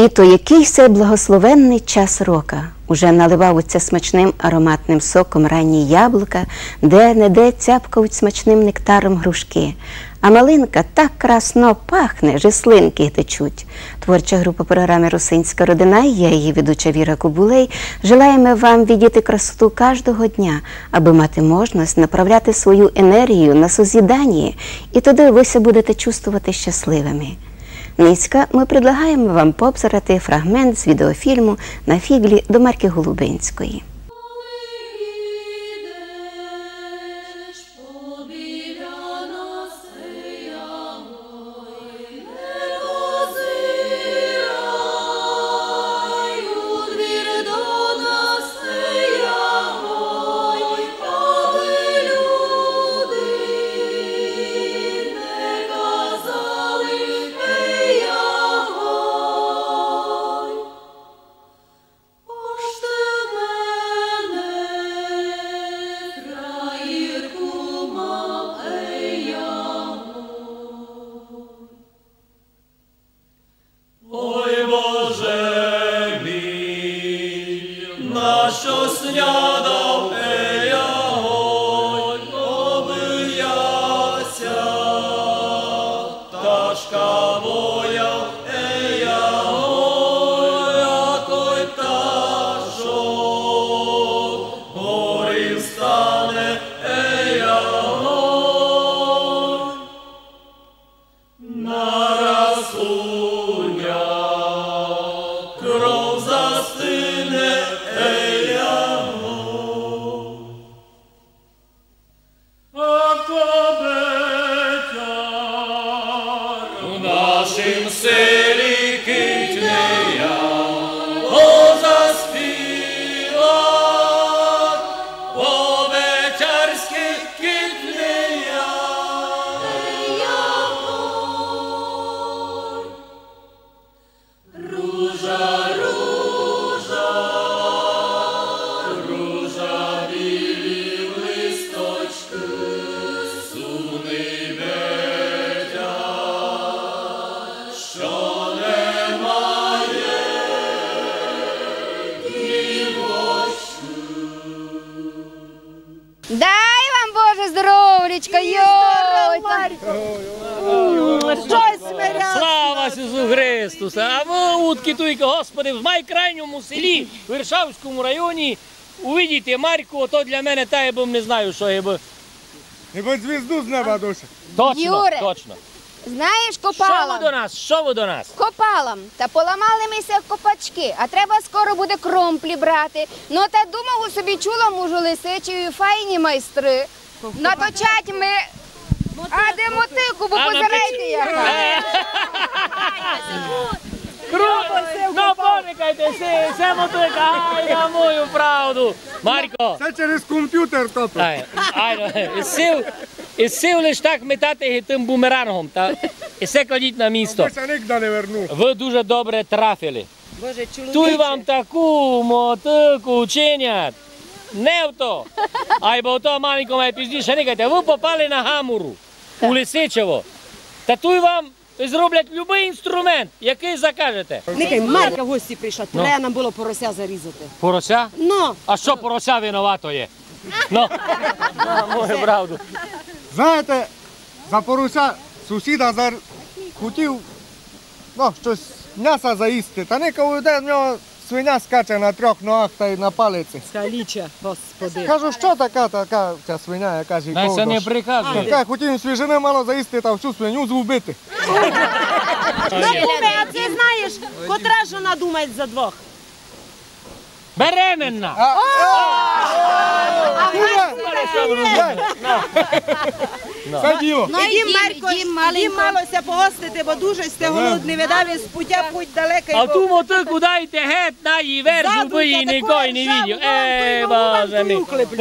Літо, який це благословенний час рока, уже наливаються смачним ароматним соком ранні яблука, де не де цяпкають смачним нектаром грушки. А малинка так красно пахне, жислинки течуть. Творча група програми Русинська родина, і я її ведуча Віра Кубулей. Желаємо вам віддіти красоту кожного дня, аби мати можливість направляти свою енергію на созідання, і тоді ви будете чувствувати щасливими. Низька ми предлагаємо вам пообзирати фрагмент з відеофільму на фіглі до Марки Голубинської. Ісусу Христу! А ви, утки туйки, Господи, в майкрайньому селі, в Іршавському районі, увидіте Марку, ото для мене та я б не знаю, що я б... Ніби звізду з неба душе. Точно, Юре. точно. Знаєш, Що ви до копалам, нас? Що ви до нас? копалам, та поламали мися копачки, а треба скоро буде кромплі брати. Ну та думав, собі чула мужу лисичою, файні майстри. Наточать ми. А де мотику, бо позирайте яка. Круто! Ну, помикайте, все, мотика, ай, на мою правду. Марко, Це через комп'ютер топить. ай, ай, і сил, і сил лиш так метати тим бумерангом, та, і все кладіть на місто. Я ще не верну. Ви дуже добре трафили. Боже, Туй вам таку мотику чинять. Не в то. Ай, бо то маленько має пізніше никайте. Ви попали на гамуру у Лисичево. Та туй вам зроблять будь-який інструмент, який закажете. Никай, Марка в гості прийшла, Ну. треба нам було порося зарізати. Порося? Ну, А що порося винувато є? Ну, мою правду. Знаєте, Запоруся сусіда зар... хотів ну, щось м'яса заїсти. Та никого йде, в нього свиня скаче на трьох ногах та й на палиці. скаліча, господи. Кажу, що така така ця свиня, яка ж Най це не приказує. Така, хотів свіжини мало заїсти та всю свиню згубити. Ну, куме, а ти знаєш, котра ж вона думає за двох? Беременна! Це. Ну, їм, Марко, їм малося погостити, бо дуже сте голодні, видав із пуття путь далекий. А ту мотику дайте геть на її верзу, бо її такої не Ей, ту вам боже мій. ту й уклеплю.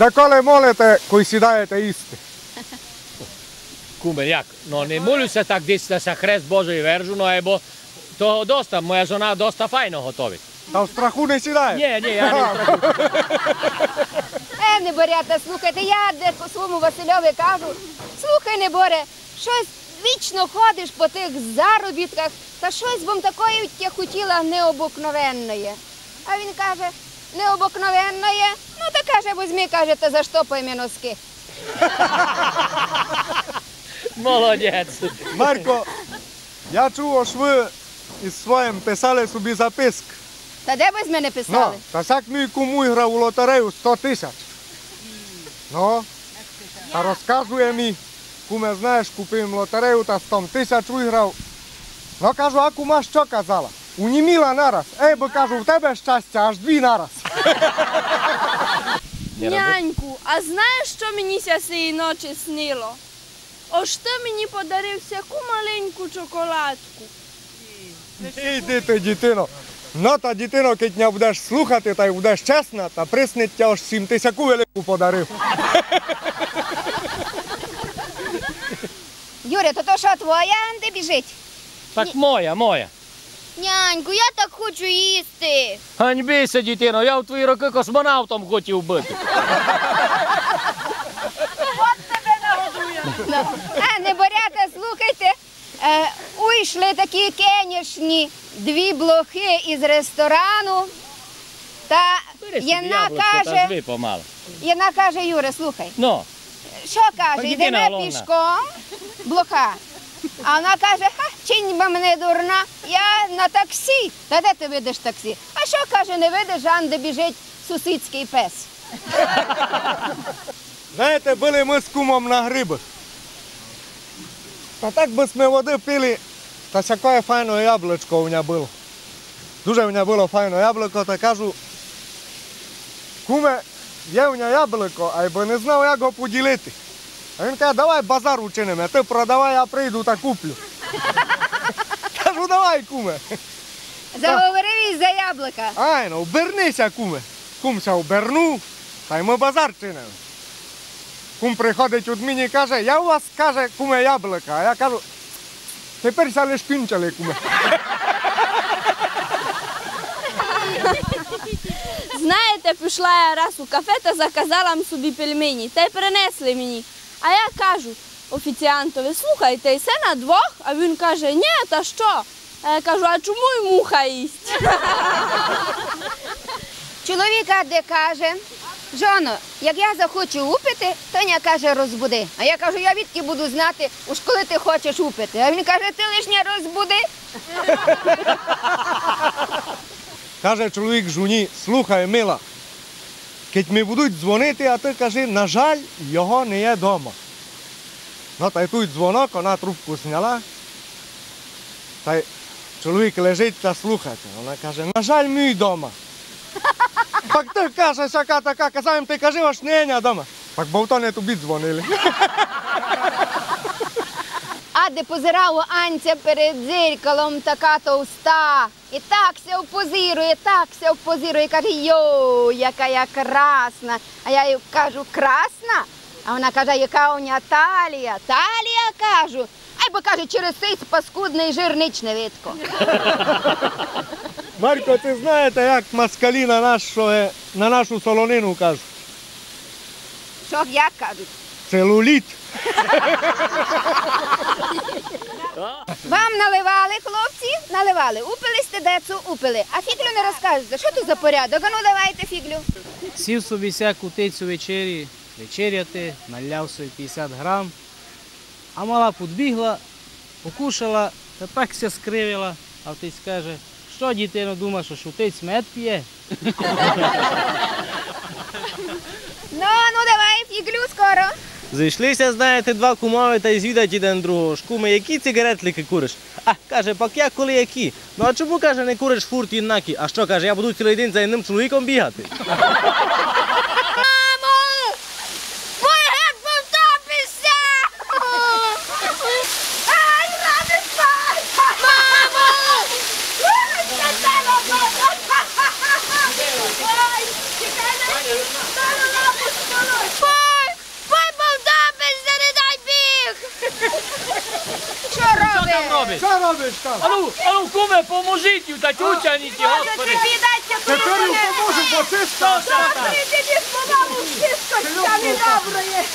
Доколи молите, коли сідаєте їсти? Kume, jak? No ne molju se tak desi da sa Hrest Božoj veržu, no ebo to dosta, moja žena dosta fajno gotovi. Та в страху не сідаєте? Nie, nie, ja ne Е, не борята, слухайте, я своєму Васильові кажу, слухай, не боре, щось вічно ходиш по тих заробітках, та щось бом такої я хотіла необикновенної. А він каже, необикновенної? Ну та каже, возьми, каже, та заштопай мені носки. Молодець. Марко, я чув, що ви із своїм писали собі записк. Та де ви з мене Ну, писали? та як мій кум виграв у лотерею 100 тисяч. Ну, та розказує мені, куме, знаєш, купив лотерею та 100 тисяч виграв. Ну, кажу, а кума що казала? Уніміла нараз. Ей, бо кажу, в тебе щастя, аж дві нараз. Няньку, а знаєш, що мені ся цієї ночі снило? Ось ти мені подарив всяку маленьку чоколадку. Іди ти, дітино. Ну, та дітино, кить не будеш слухати, та й будеш чесна, та приснить тя аж сім тисяку велику подарив. Юрій, то то що твоя, де біжить? Так moja, moja. Няньку, я так хочу їсти. Ганьбися, дітино, я в твої роки космонавтом хотів бути. А, не борята, слухайте. Е, уйшли такі кенішні дві блохи із ресторану. Та Яна каже. Яна каже, Юре, слухай, Ну, що каже, йдемо пішком, блоха. А вона каже, ха, чинь ба мене дурна, я на таксі. Та де ти видиш таксі? А що каже, не видиш, Жан, де біжить сусідський пес. Знаєте, були ми з кумом на грибах. Та так би ми води пили, та яке файне яблучко у мене було. Дуже у мене було файне яблуко, та кажу, куме, є у мене яблуко, а я не знав, як його поділити. А він каже, давай базар учинимо, ти продавай, я прийду та куплю. Кажу, давай, куме. Заговорив із-за яблука. Ай, ну обернися, куме. Кумся обернув, та й ми базар чинили. Кум приходить від мені і каже, я у вас каже, куме яблука. А я кажу, тепер ся лиш кінчили, куме. Знаєте, пішла я раз у кафе та заказала м собі пельмені, та й принесли мені. А я кажу офіціантові, слухайте, і це на двох? А він каже, ні, та що? А я кажу, а чому й муха їсть? Чоловіка де каже, жоно, як я захочу упити, Тоня каже, розбуди. А я кажу, я відки буду знати, уж коли ти хочеш упити. А він каже, ти лишня розбуди. Каже чоловік жуні, слухай, мила, кить ми будуть дзвонити, а ти кажи, на жаль, його не є вдома. Ну, та й тут дзвонок, вона трубку зняла. Та й чоловік лежить та слухає. Вона каже, на жаль, мій вдома. Так ти кажеш, яка така, казав їм, ти кажи, аж не є вдома. Так бо то не тобі дзвонили. А де позирала Анця перед дзеркалом така товста. І так ся впозирує, так ся впозирує. Каже, йо, яка я красна. А я їй кажу, красна? А вона каже, яка у мене талія? Талія, кажу. Ай, бо каже, через цей паскудний жирнич не видко. Марко, ти знаєте, як москалі на, нашу, на нашу солонину кажуть? Що як кажуть? Целуліт. Вам наливали, хлопці? Наливали. Упили стедецу, упили. А фіглю не розкажете. Що тут за порядок? А ну давайте фіглю. Сів собі сяку тицю вечері, вечеряти, наляв собі 50 грам. А мала підбігла, покушала та так ся скривила, а тиць каже, що дитино думаєш, що шутиць мед п'є? Ну, ну давай, фіглю скоро. Зійшлися, знаєте, два кумови та й звідать один другого. Шкуми, які цигаретлики куриш? А, каже, пак я коли які. Ну а чому, каже, не куриш фурт іннакі? А що, каже, я буду цілий день за одним чоловіком бігати? Ану, ану, куме, поможіть ю, та тютя ніті, господи. Тепер їм поможу, бо чисто. Тобі слова wszystko tam dobre jest.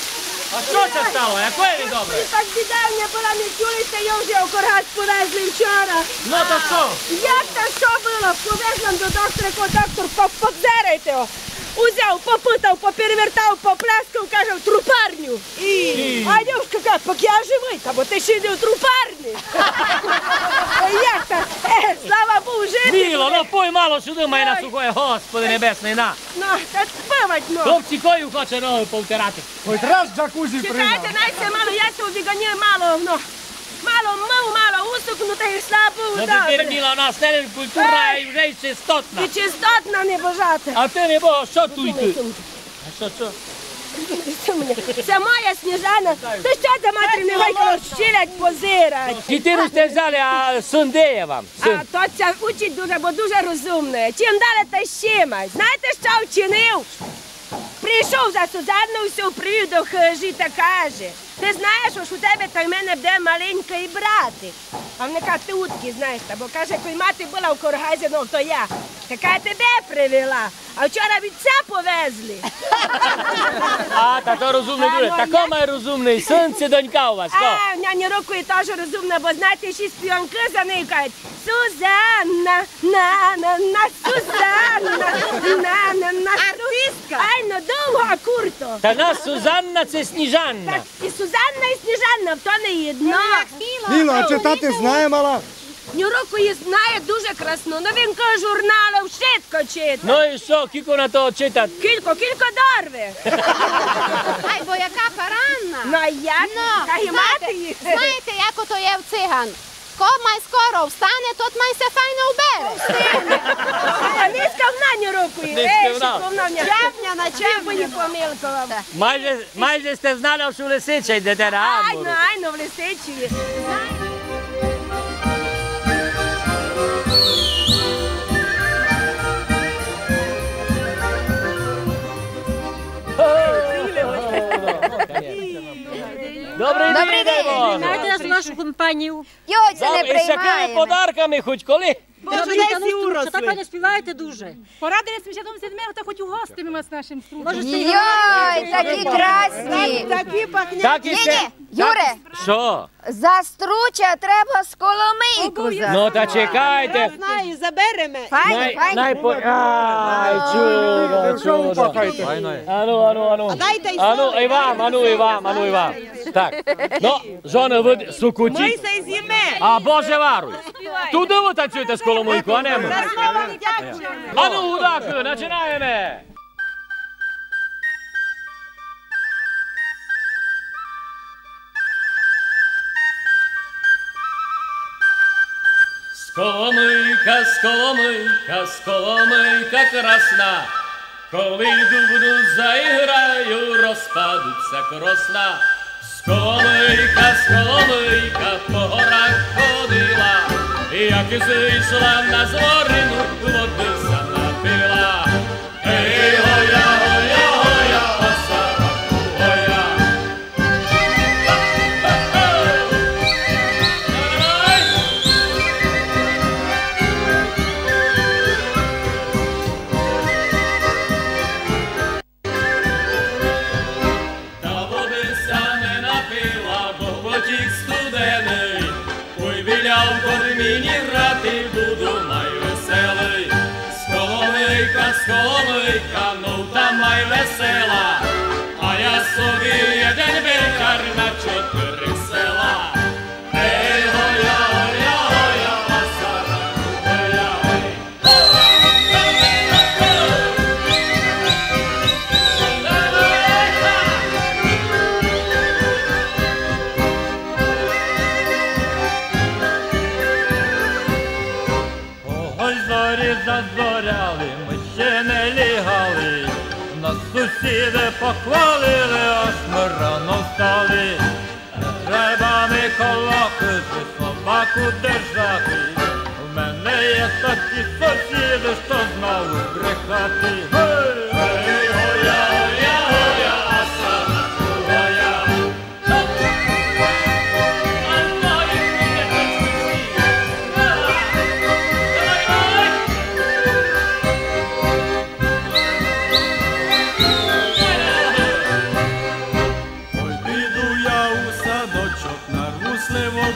А що це стало? Якої ви добре? Так біда мені була, не чулися, я вже окоргать повезли вчора. Ну то що? Як то що було? Повезлим до доктора, ко доктор, по- подзерайте його. Узяв, попитав, поперевертав, поплескав, каже, в трупарню. І... А дівчинка каже, поки я живий, та бо ти ще йди в трупарні. Як так? Е, слава Богу, жити. Міло, ну пой мало сюди, має на сухое, господи небесний, на. Ну, так пивать, ну. Хлопці, кою хоче ноги повтирати? Хоч раз джакузі прийняв. Чекайте, найся мало, я цього вігані мало, ну. Мало мив, мало усукнути і слабо Ну тепер, добре. Міла, у нас не культура і вже й чистотна. І чистотна не бажати. А ти не бо, що тут ти? А що, що? Це моя сніжана. Ти що за матері не вийкало щілять позирать? Дітину сте взяли, а син де є вам? А Син. то ця учить дуже, бо дуже розумна. Чим далі, та ще май. Знаєте, що вчинив? Прийшов за Сузанну, все привів до хижі та каже. Ти знаєш, що у тебе та й мене буде маленький братик. А вона каже, ти утки знаєш, та, бо каже, коли мати була в Коргазі, ну то я. Така тебе привела. А вчора від це повезли. А, та то розумний дуже. ну, Тако має розумний чи донька у вас, то? А, няні рокою теж розумна, бо знаєте, ще співанки за нею кажуть Сузанна, на на на Сузанна, на на на Артистка. Ай, ну довго, а курто. Та нас Сузанна це Сніжанна. Так, і Сузанна, і Сніжанна, то не єдно. Міло, а читати знає мала? Нюроку її знає дуже красно, новинка журналів, швидко читає. Ну і що, кілько на то читати? Кілько, кілько дорви. Ай, бо яка паранна. Ну, а як? Ну, Та й мати знаєте, знаєте, як ото є в циган? Ко май скоро встане, тот май се файно убере. А міська в нані року. Низька в нас. Чепня на чепні помилкова. Майже, майже сте знали, що лисича йдете на Айно, Амуру. айно, в лисичі. Добрий день, Добрий день. Приймайте нас у нашу компанію. Йоці не І з якими приймаємо. подарками хоч коли? Робите, ну, що так не співаєте дуже. Порадили з святом седмих, та хоч угостимо з нашим струмом. Може, Йой, такі красні. Такі пахня. Так і Ні, все. Юре, Що? за струча треба з коломийку. за- Ну та чекайте. Знаю, заберемо. Файно, Най, файно. най, по... Ай, чудо, чудо. Ану, ану, ану. дайте й Ану, і вам, ану, і вам, ану, і вам. Так. Ну, жони, ви сукуті. Ми з'їме. А Боже варуй. Туди ви танцюєте з коломийку, а не ми. Ану, удаку, починаємо. Сколомийка, сколомийка, сколомийка красна, коли дубну заіграю, розпадуться кросна. Сколомийка, сколомийка, по горах ходила, як і зійшла на зорину, води похвалили, аж ми рано встали. Не треба ми колокити, собаку держати. У мене є такі сусіди, що знову брехати.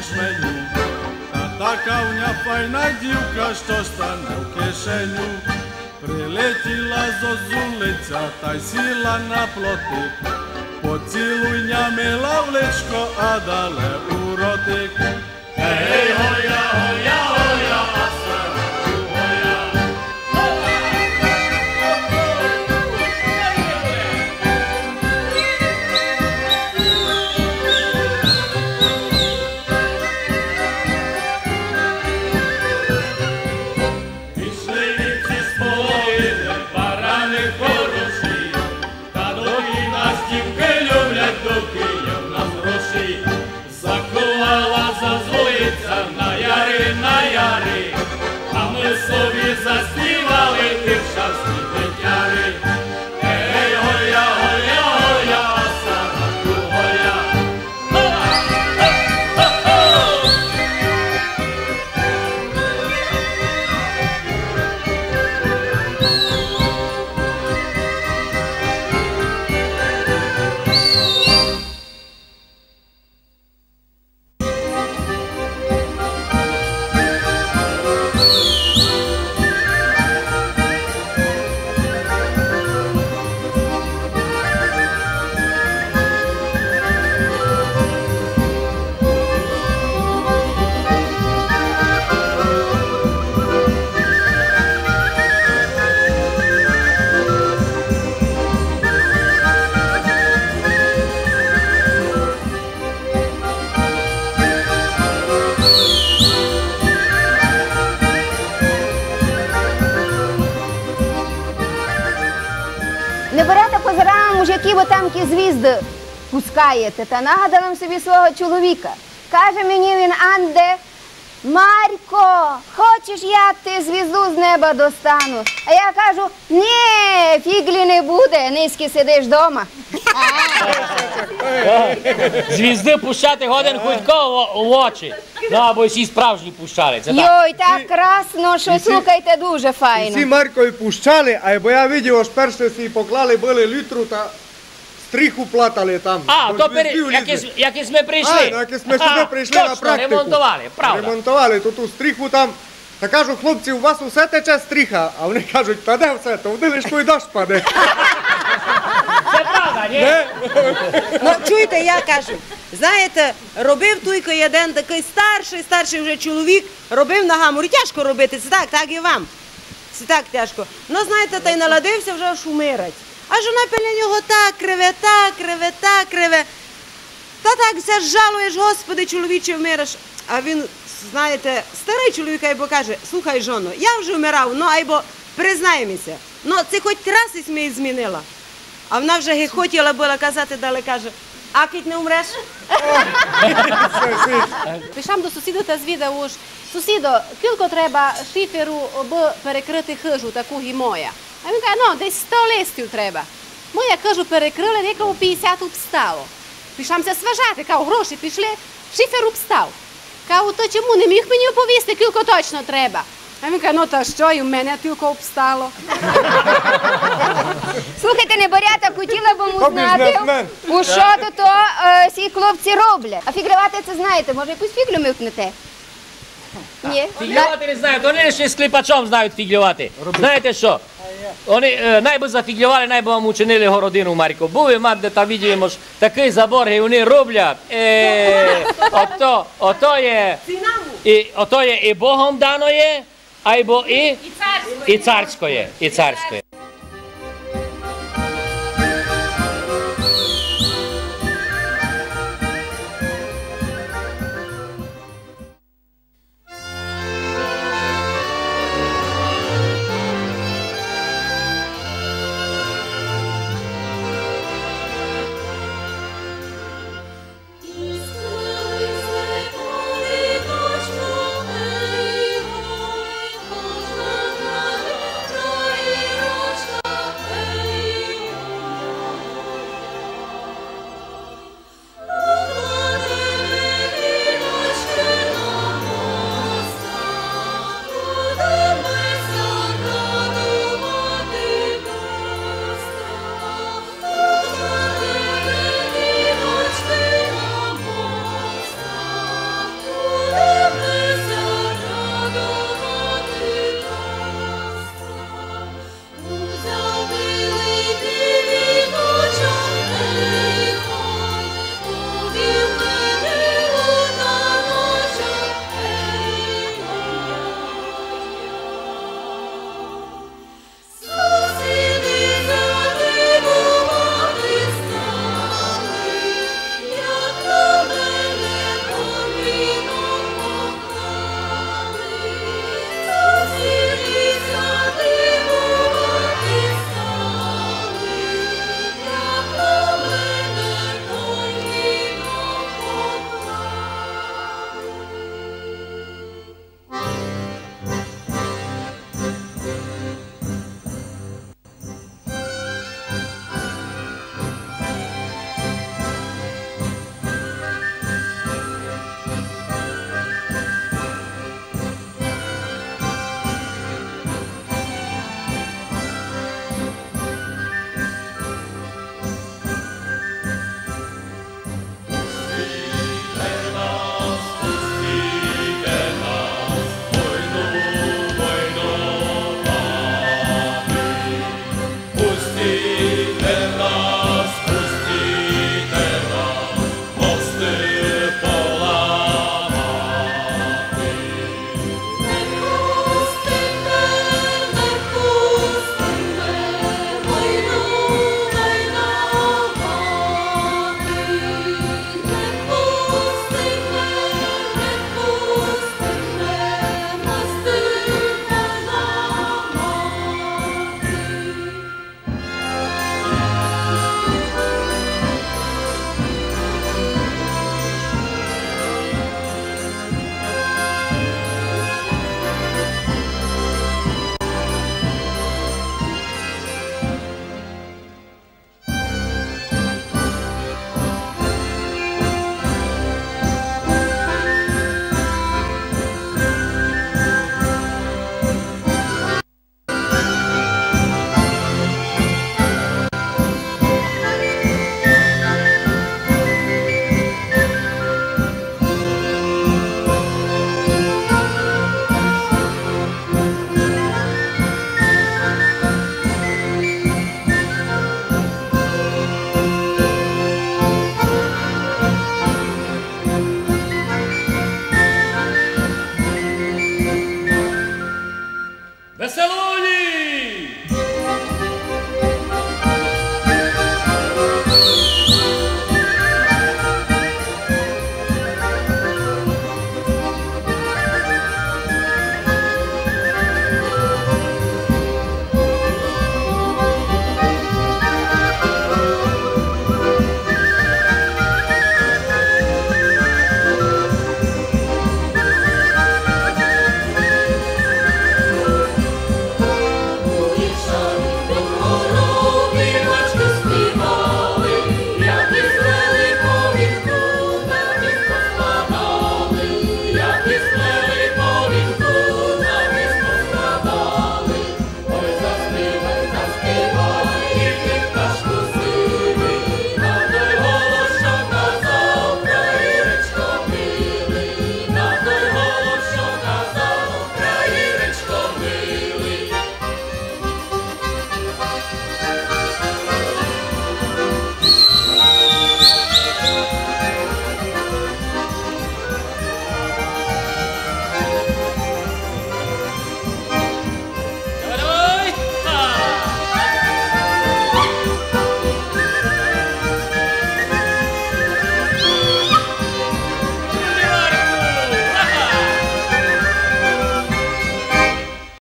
Жменю. Та така в ня файна дівка, що стане в кишеню. Прилетіла зозулиця та сіла на плотик. Поцілуй ня мила в личко, а дале у ротик. Ей, гоя, гоя, бо звізди пускаєте. Та нагадала собі свого чоловіка. Каже мені він, Анде, Марько, хочеш я ти звізду з неба достану? А я кажу, ні, фіглі не буде, низьки сидиш вдома. Звізди пущати годин худько в очі. Ну, або всі справжні пущали. Це так. Йой, так красно, що слухайте дуже файно. Всі. Маркові пущали, а бо я видів, аж перше си поклали, били літру та стріху платали там. А, то пере... якось, влізли. ми прийшли. А, ну, якось ми сюди прийшли на практику. ремонтували, правда. Ремонтували, то ту стріху там. Та кажу, хлопці, у вас усе тече стріха. А вони кажуть, та де все, то в лишку й дощ паде. Це правда, ні? Не? Ну, чуєте, я кажу, знаєте, робив туйко один такий старший, старший вже чоловік, робив на гаморі. Тяжко робити, це так, так і вам. Це так тяжко. Ну, знаєте, та й наладився вже аж умирать. А жона біля нього так криве, так криве, так криве. Та так все жалуєш, господи, чоловіче, вмираш. А він, знаєте, старий чоловік айбо каже, слухай, жоно, я вже вмирав, ну айбо признаймося. Ну, це хоч раз і змінила. А вона вже хотіла була казати, далі каже, а кить не умреш? Прийшов до сусіда та звідав уж, сусідо, кілько треба шиферу, аби перекрити хижу, таку і А він каже, ну, десь 100 листів треба. Моя кажу, перекрили, якого 50 обстало. Пішамся сважати, кажу, гроші пішли, шифер обстав. Кажу, то чому не міг мені оповісти, кілько точно треба? А він каже, ну та що, і в мене тільки обстало. Слухайте, не борята, хотіла б То знати, бізнесмен. у що то то е, всі хлопці роблять. А фіглювати це знаєте, може якусь фіглю микнете? Ні? Фіглювати не знають, вони ще з кліпачом знають фіглювати. Знаєте що? Вони е, найби зафіглювали, найби вам учинили городину, Марко. Були де там видіємо ж такий забор, і вони роблять. Е, ото, ото є, і, ото є і Богом дано є, і, і царське, і царське.